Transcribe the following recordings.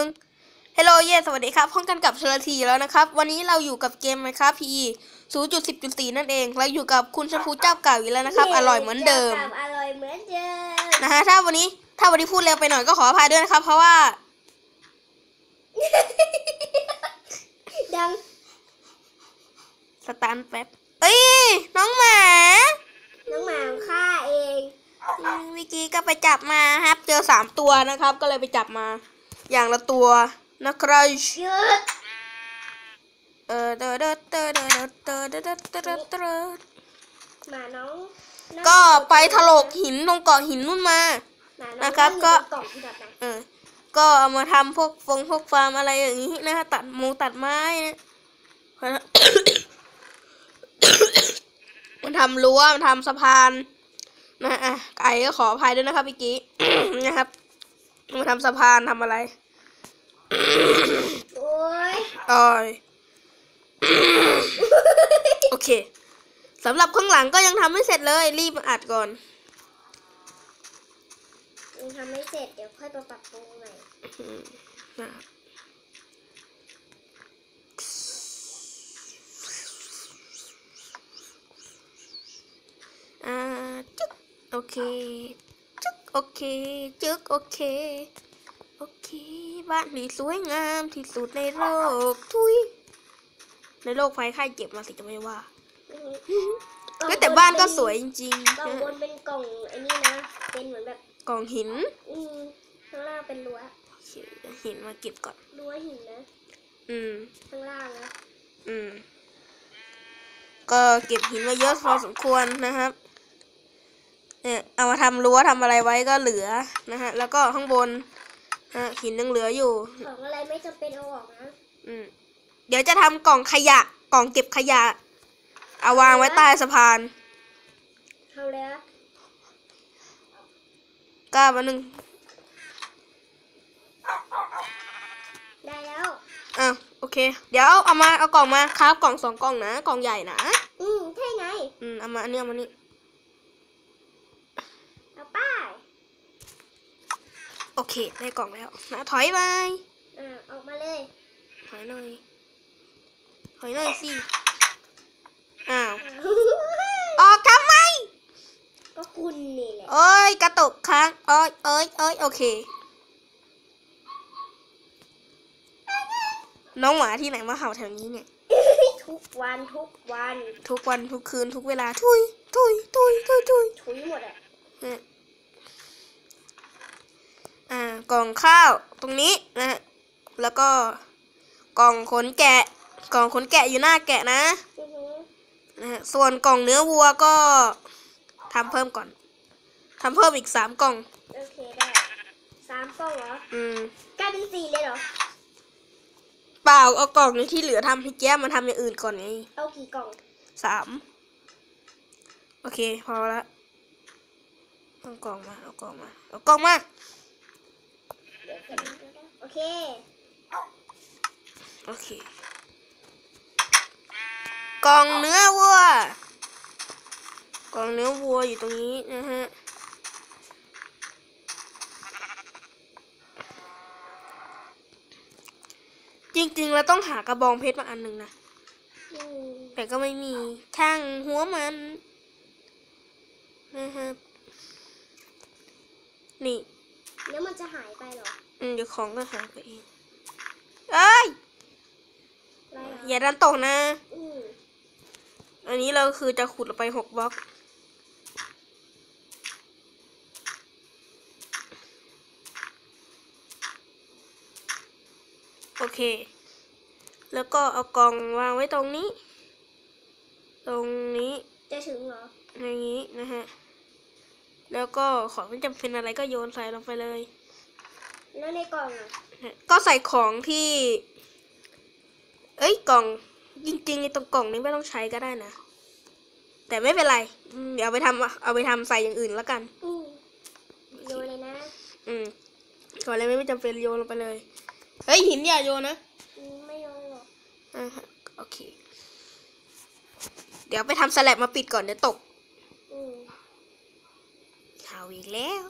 นึ่งเฮลโลเยสวัสดีครับพบกันกับชลทีแล้วนะครับ วันนี้เราอยู่กับเกม Minecraft PE 0.10.4 นั่นเองและอยู่กับคุณชมพูเจ้าเก่าอีกแล้วนะครับ อร่อยเหมือนเดิมจ้ากลับอร่อยเหมือนเดิมนะฮะถ้าวันนี้ถ้าวันนี้พูดเร็วไปหน่อยก็ขออภัยด้วยนะครับ เพราะว่า ดังสตาร์ทแป๊บเอ้ยน้องหมาน้องหมาของข้าเองอืมเมื่อกี้ก็ไปจับมาครับ เจอสามตัวนะครับ ก็เลยไปจับมา อย่างละตัวนะครับหยุดเออเดอเดอเดอเดอเดอเดอเดอเดอเดอเดอหมาน้องน้องก็ไปถลกหินตรงเกาะหินนู่นมาหมาองนะครับอยู่ก็บนกล่องที่แบบนั้นเออก็เอามาทำพวกฟงพวกฟาร์มอะไรอย่างนี้นะฮะตัดหมูตัดไม้นะมันทำรั้วมันทำสะพานนะอะไก่ก็ขออภัยด้วยนะครับเมื่อกี้นะครับ มันทำสะพานทำอะไรโอ้ยออยโอเคสำหรับข้างหลังก็ยังทำไม่เสร็จเลย รีบมาอัดก่อนยังทำไม่เสร็จเดี๋ยวค่อยไปปรับปรุงใหม่นะครับอ่าจึ๊กโอเคจึ๊ก โอเคจึ๊กโอเค โอเค บ้านนี้สวยงามที่สุดในโลก ทุย ในโลกไฟไข้เจ็บมาสิจะไม่ว่าอือหือเฮ้ยแต่บ้านก็สวยจริงกล่องบนเป็นกล่องไอ้นี่นะ เป็นเหมือนแบบๆกล่องหิน อืมข้างล่างเป็นรั้วโอเคหินมาเก็บก่อน รั้วหินนะ อืม ข้างล่างนะ อืม ก็เก็บหินมาเยอะพอสมควรนะครับ เนี่ยเอามาทำรั้วทำอะไรไว้ก็เหลือนะฮะ แล้วก็ข้างบนนะหินยังเหลืออยู่ ของอะไรไม่จำเป็นเอาออกนะอืมเดี๋ยวจะทำกล่องขยะ กล่องเก็บขยะ เอาวางไว้ใต้สะพานทำเลยนะก้ามาหนึ่งได้แล้วอะโอเค เดี๋ยวเอามาเอากล่องมาครับกล่องสองกล่องนะ กล่องใหญ่นะ อืมใช่ไง อืมเอามาอันนี้เอามานี่ เอาป้าย โอเคได้กล่องแล้วนะถอยไปอ่าออกมาเลย ถอยหน่อยถอยหน่อยสิอ้าวออกทำไมก็คุณนี่แหละโอ้ยกระตุกค้างโอ้ยเอ้ยเอ้ยโอเค น้องหมาที่ไหนมาเห่าแถวนี้เนี่ย ทุกวันทุกวัน ทุกวันทุกคืนทุกเวลาทุยทุยทุยทุยทุยถุยหมดอะเนี่ย อ่ากล่องข้าวตรงนี้นะฮะแล้วก็กล่องขนแกะ กล่องขนแกะอยู่หน้าแกะนะอือหือนะฮะส่วนกล่องเนื้อวัวก็ทำเพิ่มก่อนทำเพิ่มอีกสามกล่อง โอเคได้สามกล่องเหรอ อืมกลายเป็นสี่เลยเหรอ เปล่าเอากล่องนี้ที่เหลือทำให้แก้มาทำอย่างอื่นก่อนไง เอากี่กล่องสามโอเคพอละเอากล่องมา เอากล่องมา เอากล่องมา โอเค โอเค กล่องเนื้อวัว กล่องเนื้อวัวอยู่ตรงนี้นะฮะ จริงๆเราต้องหากระบองเพชรมาอันหนึ่งนะ แต่ก็ไม่มีช่างหัวมันนะครับนี่ แล้วมันจะหายไปหรอ เดี๋ยวของก็หายไปเองเอ้ยอะไรเหรออย่าดันตกนะอืมอันนี้เราคือจะขุดลงไปหกบล็อก โอเค แล้วก็เอากล่องวางไว้ตรงนี้ ตรงนี้ จะถึงเหรออย่างนี้นะฮะ แล้วก็ของไม่จำเป็นอะไรก็โยนใส่ลงไปเลย แล้วในกล่องอะก็ใส่ของที่ เอ้ยกล่อง จริงๆในตรงกล่องนี้ไม่ต้องใช้ก็ได้นะ แต่ไม่เป็นไรอืมเดี๋ยวเอาไปทำเอาไปทำใส่อย่างอื่นแล้วกัน อืมโยนเลยนะอืมก่อนเลยไม่จำเป็นโยนลงไปเลย เฮ้ยหินอย่าโยนนะอืมไม่โยนหรอกอ่าฮะโอเค เดี๋ยวไปทำสแลบมาปิดก่อนเดี๋ยวตกอืมข่าวอีกแล้ว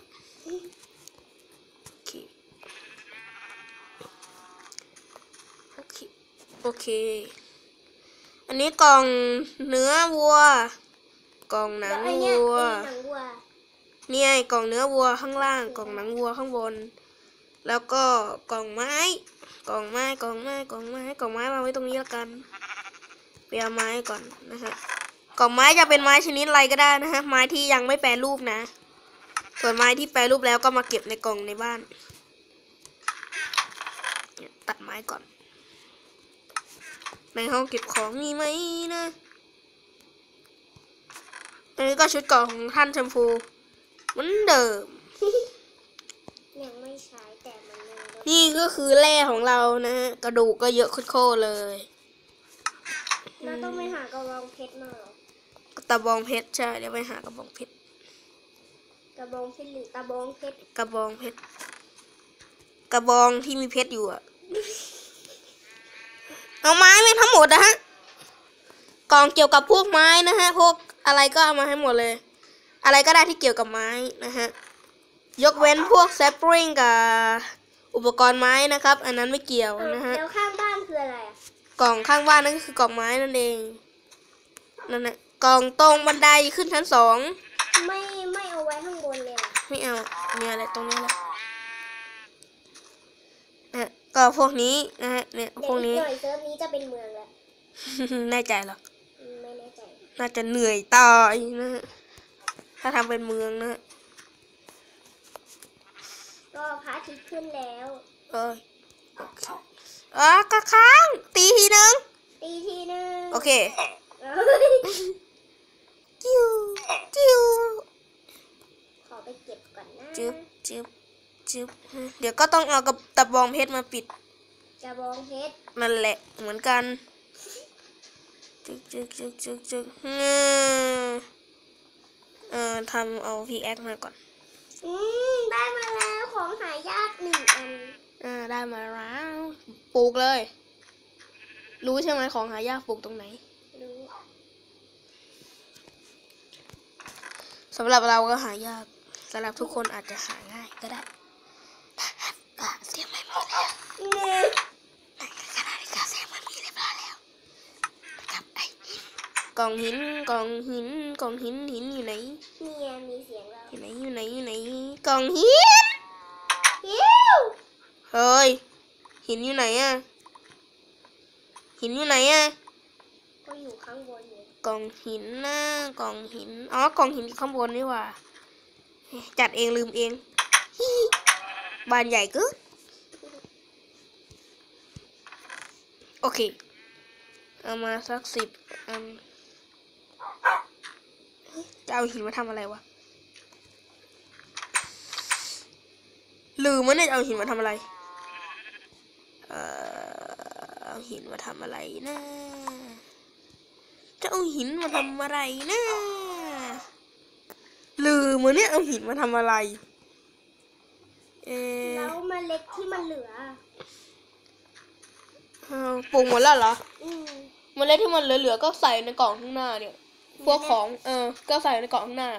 โอเค โอเค อันนี้กล่องเนื้อวัว กล่องหนัแล้งวไอ้เนี่ยวัวไอ้หนังวัว เนี่ยกล่องเนื้อวัวข้างล่าง กล่องหนังวัวข้างบน แล้วก็กล่องไม้ กล่องไม้ กล่องไม้ กล่องไม้ กล่องไม้วางไว้ตรงนี้แล้วกันไปเอาไม้ก่อนนะฮะกล่องไม้จะเป็นไม้ชนิดอะไรก็ได้นะฮะ ไม้ที่ยังไม่แปรรูปนะ ส่วนไม้ที่แปรรูปแล้วก็มาเก็บในกล่องในบ้านเนี่ยตัดไม้ก่อน ในห้องเก็บของมีไหมนะอันนี้ก็ชุดเก่อของท่านแชมพูเหมือนเดิม ยังไม่ใช้แต่มันยังลดนี่ก็คือแร่ของเรานะฮะกระดูกก็เยอะโคตรๆเลย เราต้องไปหากระบองเพชรมาเหรอตะบองเพชรใช่เดี๋ยวไปหากระบองเพชรกระบองเพชรหรือตะบองเพชรกระบองเพชรกระบองที่มีเพชรอยู่อะ เอาไม้ไปทั้งหมดนะฮะกล่องเกี่ยวกับพวกไม้นะฮะพวกอะไรก็เอามาให้หมดเลย อะไรก็ได้ที่เกี่ยวกับไม้นะฮะยกเว้นพวกแซปริงกับอุปกรณ์ไม้นะครับ อันนั้นไม่เกี่ยวเออนะฮะแล้วข้างบ้านคืออะไรอะกล่องข้างบ้านนั่นก็คือกล่องไม้นั่นเองนั่นแหละกล่องตรงบันไดขึ้นชั้นสองไม่ไม่เอาไว้ข้างบนเลยเหรอไม่เอาเนี่ยอะไรตรงนี้แหละนะ ก็พวกนี้นะฮะเนี่ยเดี๋พยววกอีกนี้หน่อยเซิร์ฟนี้จะเป็นเมืองแล้วแน่ใจเหรอ อืมไม่แน่ใจน่าจะเหนื่อยตายนะฮะถ้าทำเป็นเมืองนะฮะก็พระอาทิตย์ขึ้นแล้ว เอ้ยโอเคอะก็ค้าง ตีทีนึง ตีทีนึงโอเคเอ้ยจิ้วจิ้วขอไปเก็บก่อนนะ จึ๊บจึ๊บ จึ๊บเดี๋ยวก็ต้องเอากับตะบองเพชรมาปิดกระบองเพชรนั่นแหละเหมือนกัน จึกจึกจึกจึกจึกอืมเอ่อทำเอาพีแอคมาก่อน อืมได้มาแล้วของหายากหนึ่งอัน อ่าได้มาแล้วปลูกเลย รู้ใช่ไหมของหายากปลูกตรงไหน รู้สำหรับเราก็หายากสำหรับทุกคนอาจจะหาง่ายก็ได้อะเสียงไม่มีแล้ว เนี่ย ขณะที่การเสียงไม่มีเรียบร้อยแล้วนะครับไอ้ กล่องหินกล่องหินกล่องหินหินอยู่ไหนเนี่ยมีเสียงแล้วอยู่ไหนอยู่ไหนอยู่ไหนกล่องหินฮิวเฮ้ยหินอยู่ไหนอะหินอยู่ไหนอะก็อยู่ข้างบนอยู่กล่องหินนะกล่องหินอ๋อกล่องหินอยู่ข้างบนนี่หว่า จัดเองลืมเองฮิฮิบ้านใหญ่เกินโอเค เอามาสักสิบอัน จะเอาหินมาทำอะไรวะลืมว่าเนี่ยจะเอาหินมาทำอะไร เอ่อเอาหินมาทำอะไรนะ จะเอาหินมาทำอะไรนะลืมว่าเนี่ยเอาหินมาทำอะไร เออแล้วเมล็ดที่มันเหลือเอาปรุงหมดแล้วเหรออืมเมล็ดที่มันเหลือๆก็ใส่ในกล่องข้างหน้าเนี่ย พวกของ เออ ก็ใส่ในกล่องข้างหน้า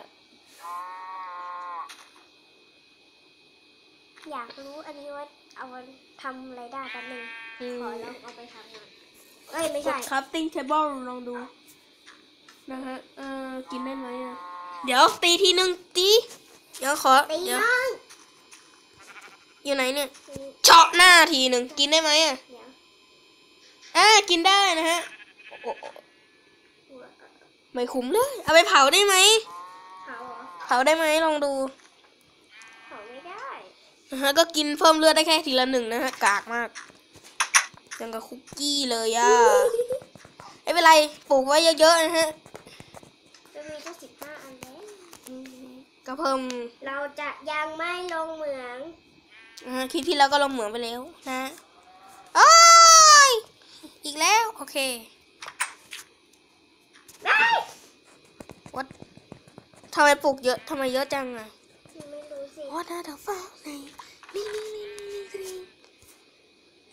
อยากรู้อันนี้ว่าเอามาทำอะไรได้แป๊บนึงอืม ขอลองเอาไปทำหน่อยเอ้ย ไม่กใช่ด crafting table ลองดู นะฮะ เออ กินได้ไหมอะ เดี๋ยวตีทีนึงตีเดี๋ยวขอตีเดี๋ยวน้องอยู่ไหนเนี่ยตีเจาะหน้าทีหนึ่งกินได้ไหมอะเดี๋ยวอ่ากินได้นะฮะโอ้โอ้ ไม่คุ้มเลย เอาไปเผาได้ไหมเขาเหรอเผาได้ไหมลองดูเขาไม่ได้นะฮะก็กินเพิ่มเลือดได้แค่ทีละหนึ่งนะฮะกากมากยังกับคุกกี้เลยอะไม่เป็นไรปลูกไว้เยอะๆนะฮะจะมีแค่สิบห้าอันแล้วก็เพิ่มเราจะยังไม่ลงเหมืองนะฮะคลิปที่แล้วก็ลงเหมืองไปแล้วนะฮะโอ้ยอีกแล้ว โอเค ได้ วัดทำไมปลูกเยอะทำไมเยอะจังอะไม่รู้สิ What are the found นี่นี่นี่นี่นี่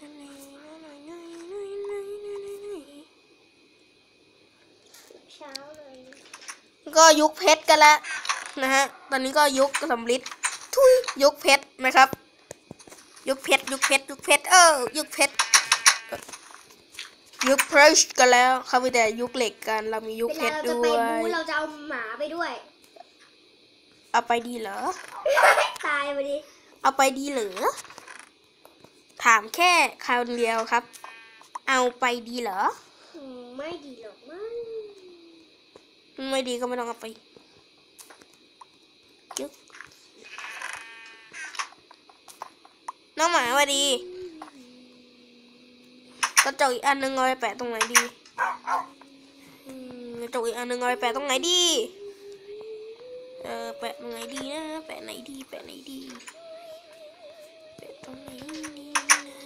นี่นี่เช้าเลยก็ยุคเพชรกันแล้วนะฮะ ตอนนี้ก็ยุคสำลิดทุยยุคเพชรนะครับ ยุคเพชรยุคเพชรยุคเพชรเออยุคเพชร ยุคเพรสกันแล้วเขามีแต่ยุคเหล็กกัน เรามียุคเวเพลาชรเราจะด้ไปวยบูเราจะเอาหมาไปด้วย เอาไปดีเหรอ ตายไปดิ เอาไปดีเหรอ ถามแค่คำเดียวครับ เอาไปดีเหรออืมไม่ดีหรอกมั้ง ไม่ดีก็ไม่ต้องเอาไปจึ๊กน้องหมาว่าดีก ระจกอีกอันหนึงเอาไปแปะตรงไหนดีอืมกระจกอีกอันหนึงเอาไปแปะตรงไหนดี เออแปะตรงไหนดีนะ แปะไหนดี แปะไหนดี แปะตรงไหนดีนะ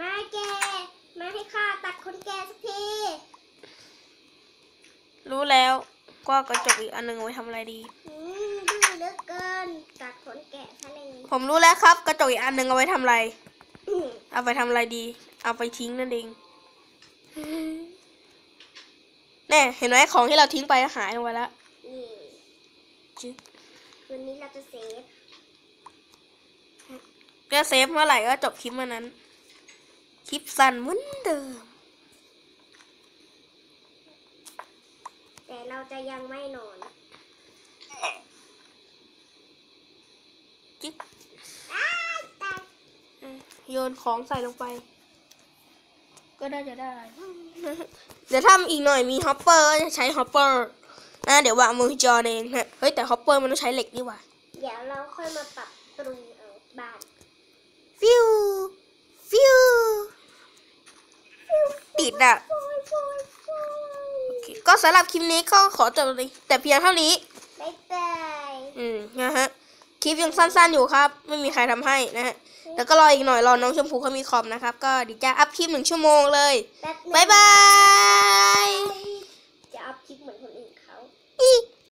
มาแก มาให้ข้าตัดคนแก่สักที รู้แล้วก็กระจกอีกอันหนึงเอาไว้ทำอะไรดีอืมดื้อเหลือเกินตัดขนแกะทะเลผมรู้แล้วครับ กระจกอีกอันหนึงเอาไว้ทำอะไรอืมเอาไปทำอะไรดี เอาไปทิ้งนั่นเองแน่เห็นไหมของที่เราทิ้งไปหายลงไปแล้วนี่จึ๊กวันนี้เราจะเซฟก็เซฟเมื่อไหร่ก็จบคลิปเมื่อนั้น คลิปสั้นเหมือนเดิม แต่เราจะยังไม่นอนจิ๊กอ้ายตายอะโยนของใส่ลงไป ก็ได้จะได้ เดี๋ยวถ้าอีกหน่อยมีฮอปเปอร์ก็จะใช้ฮอปเปอร์นะเดี๋ยววางมือจอเองฮะเฮ้ยแต่ฮอปเปอร์มันต้องใช้เหล็กนี่หว่าเดี๋ยวเราค่อยมาปรับปรุงเอาบ้านฟิวฟิวติดอะโอ้ยโอ้ยโอ้ยโอเคก็สำหรับคลิปนี้ก็ขอจบเลยแต่เพียงเท่านี้บ๊ายบายอืมนะฮะคลิปยังสั้นๆอยู่ครับ ไม่มีใครทำให้นะฮะ แล้วก็รออีกหน่อยรอน้องชมพูเขามีคอมนะครับ ก็เดียวจะอัพคลิปหนึ่งชั่วโมงเลยแป๊บนึงบ๊ายบาย